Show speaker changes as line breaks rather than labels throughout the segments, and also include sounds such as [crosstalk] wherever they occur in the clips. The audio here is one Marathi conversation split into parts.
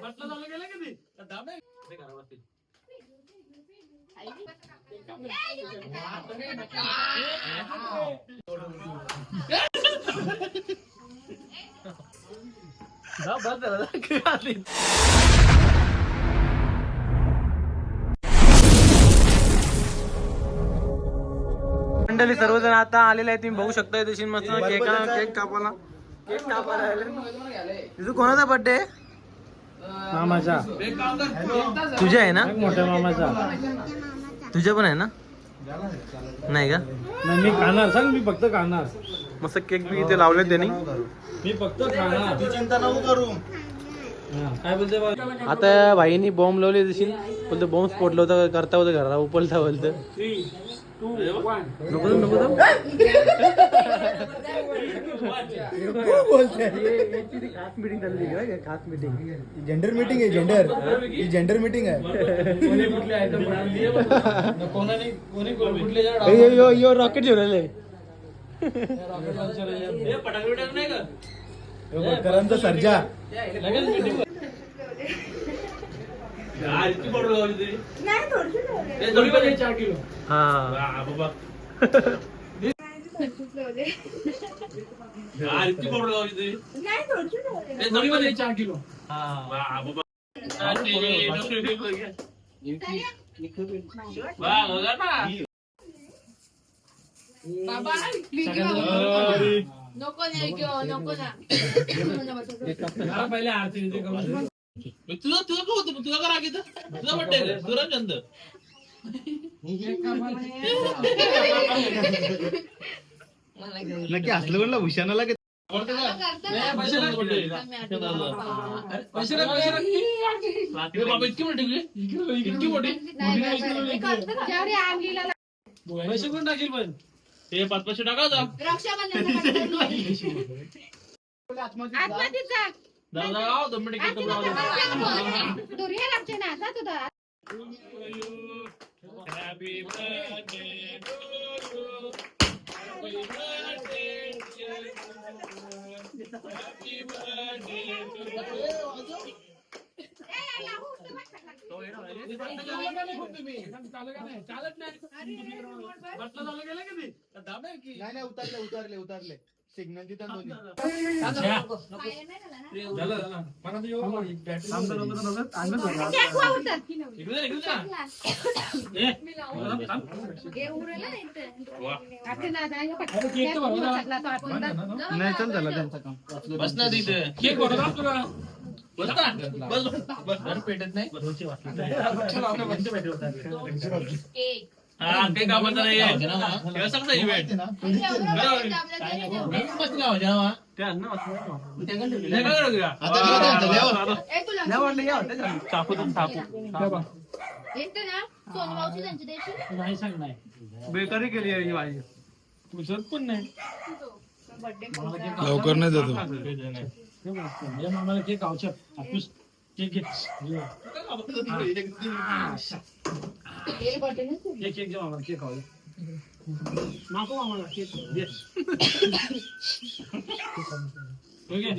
म्हटलं झालं गेलं कधी दाबे ते बस झालं.
मंडळी सर्वजण आता आलेले आहेत. तुम्ही बघू शकता तशी मस्त केक केक कापायला. केक तुझं कोणाचा बर्थडे
मामाचा
तुझ्या आहे ना?
मोठ्या मामाचा
तुझ्या पण आहे ना? नाही का?
नाही मी खाणार. सांग मी फक्त खाणार.
मस्त केक बी इथे लावले त्यांनी.
मी फक्त खाणार.
चिंता नको करू.
हा, काय बोलते
आता भाईनी बॉम्ब लावले तशी बोलतो बॉम्ब स्फोटलं होतं करता होतं घरा उपलता बोलतं
टू वन
नको नको नको. [laughs] खास मीटिंग चालली का खास मीटिंग
जेंडर मीटिंग आहे जेंडर ही जेंडर मीटिंग आहे.
आहे. [laughs] कोणाने कोणी कुठले
यो यो रॉकेट घेऊन आले.
हे पटाके बिटाके नाही का?
करांचा सर्जा.
लगेच meeting.
हा, इतकी बडबड लावली तरी. ते
कोणी
थोडी
पण
पण
हे चार किलो
हा
हा, बाबा. बडबड लावली तरी. ते
कोणी
थोडी
पण
पण
हे चार किलो
हा
हा, बाबा. हा, ते नको करू घ्या. वा, बघा ना.
नको नाही नको ना
पहिले आरती.
तुझं तुझं काय होतं? तुझं का राग येतं? तुझा बड्डे तुझा चंद
नक्की हसलं म्हणलं भूषणाला
का? बाबा इतकी मोठी? इतकी मोठी?
पैसे कोण टाकेल पण?
ते पाच पैसे टाका [laughs] जा.
आत्महत्येचा
दादा दमडी हॅपी बर्थडे
चालत नाही
उतारले उतारले उतारले. सिग्नल तिथं दोन्ही
झालं झालं मला तर येऊ
इकडे जा, इकडे जा. ए, वा.
केक तर बनवला.
नाही चल झालं त्यांचं काम
बस ना तिथे
केक बनवला तुला
बस ना बस बस बस पेटत नाही हा ते कामाचं नाही हे सगळं इव्हेंट
सोनमावशी त्यांची द्यायची
नाही सांग नाही.
बेकारी केली आहे ही माझी
पुसत पण नाही.
लवकर नाही देतो.
या मामाला केक आवश्यक. हापूस केक घे केक केक घे मामाला केक खाऊ मागो मामाला केक दे तो घे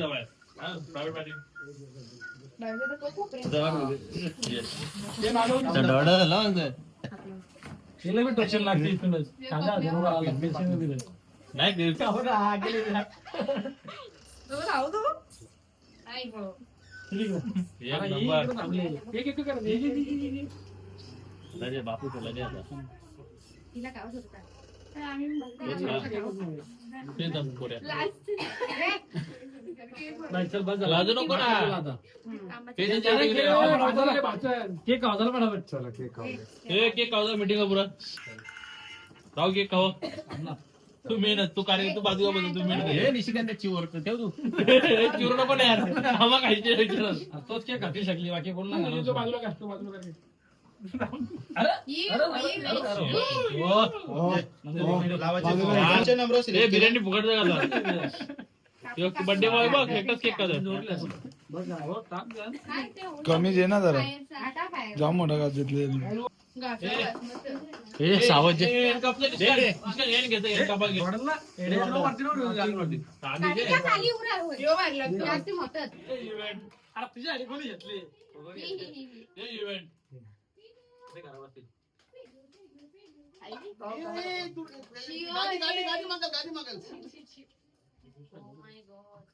ते मागव तिला बी टोचन लागते इथूनच कांदा धरून आला मिरची नाही दिलं
नाही देव.
ठीक
एक
आहे
नंबर.
एक एक कर एक एक एक एक
लगे बापू तुला दे आता.
तिला काय होत होता? तर आम्ही
ते दम पोऱ्या.
नाही चल बस झालं.
लाजू नको ना. ते
अरे. केक केक खाऊ.
ए, केक खाऊ जा मीटिंग पुरा राहू केक खाऊ तू मेहनत तू कार्य तू बाजूला बघ तू मेहनत हे निशिकांत चिवर ठेव तू चिवर नको नाही यार आम्हा खायचे विचारच.
तोच केक खाते शकली बाकी कोण नाही जो बाजूला
बिर्याणी फुकट बर्थडे बॉय बघ एकच केक. का
बस झालं, हो, टाक जा.
काय ते होतं?
कमी दे ना जरा. जाम मोठा. का घेतले?
गाठलं.
हे सावध
घेतली
ही, ही, ही, ही.
हे इव्हेंट
शिव, हे. Oh my God.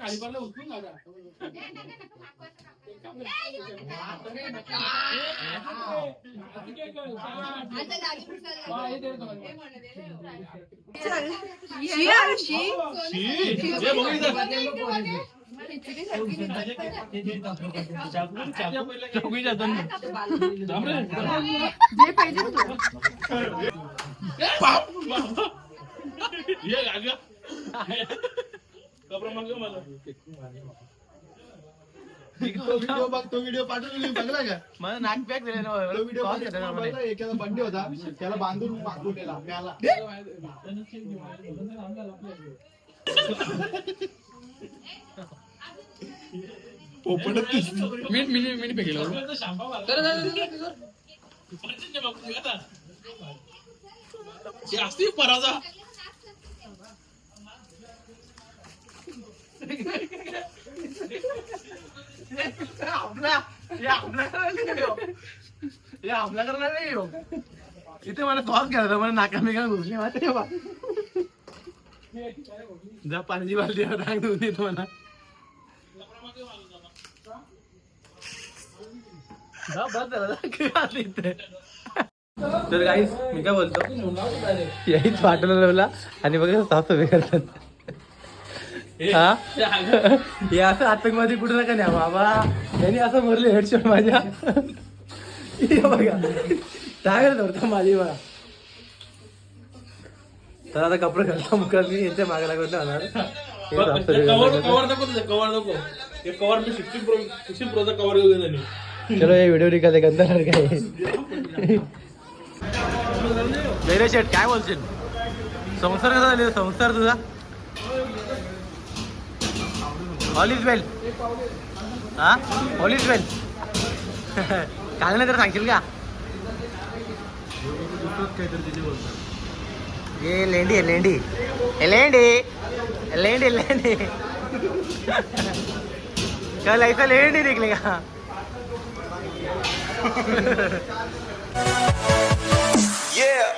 खाली पडलं उचलून लागा. असं काय करू?
आता जागी पुसायला
हा, हे दे
लागलो.
तो.
हे म्हणत आहे रे.
हे बघू इथं. चौकीच्या दोन. थांब रे. ये गागा.
व्हिडिओ बघ तो व्हिडिओ पाठवला मी बघला का
मला नाक पॅक झाले ना
तो व्हिडिओ बघला एखादा बंडी होता त्याला बांधून मागून गेला
आता. हे असते पराचा
हमला करणार नाही. इथे मला कॉल केला होता, मला नाका बिका घुसली माहिती आहे बा. जा पाण्याची बालदी टाक देऊन येतो मला जा, बस झालं, जा, काय आलं इथे? तर काही मी काय बोलतो? याहीच वाटलं लावला आणि बघा साफ सफाई करतात. हा? हे असं आतंकवादी कुठं नका न्या बाबा. यांनी असं भरले हेडशॉट माझ्या. हे बघा. टायर धरतो माझी बघा. तर आता कपडे घालतो मुखात मी यांच्या मागे लागत होणार.
कवर नको कवर नको हे कवर मी सिक्स्टीन प्रो सिक्स्टीन प्रोचा कवर घेऊन त्यांनी
चलो हे व्हिडिओ निघाले गंधर्व काय? जयरे शेठ काय बोलशील? संसार कसा झाले संसार तुझा? ऑल इज वेल हा? ऑल इज वेल काय नाही तर सांगशील का? ये लेंडी आहे लेंडी. ए लेंडी. लेंडी लेंडी. चल ऐसा लेट देख लेगा yeah.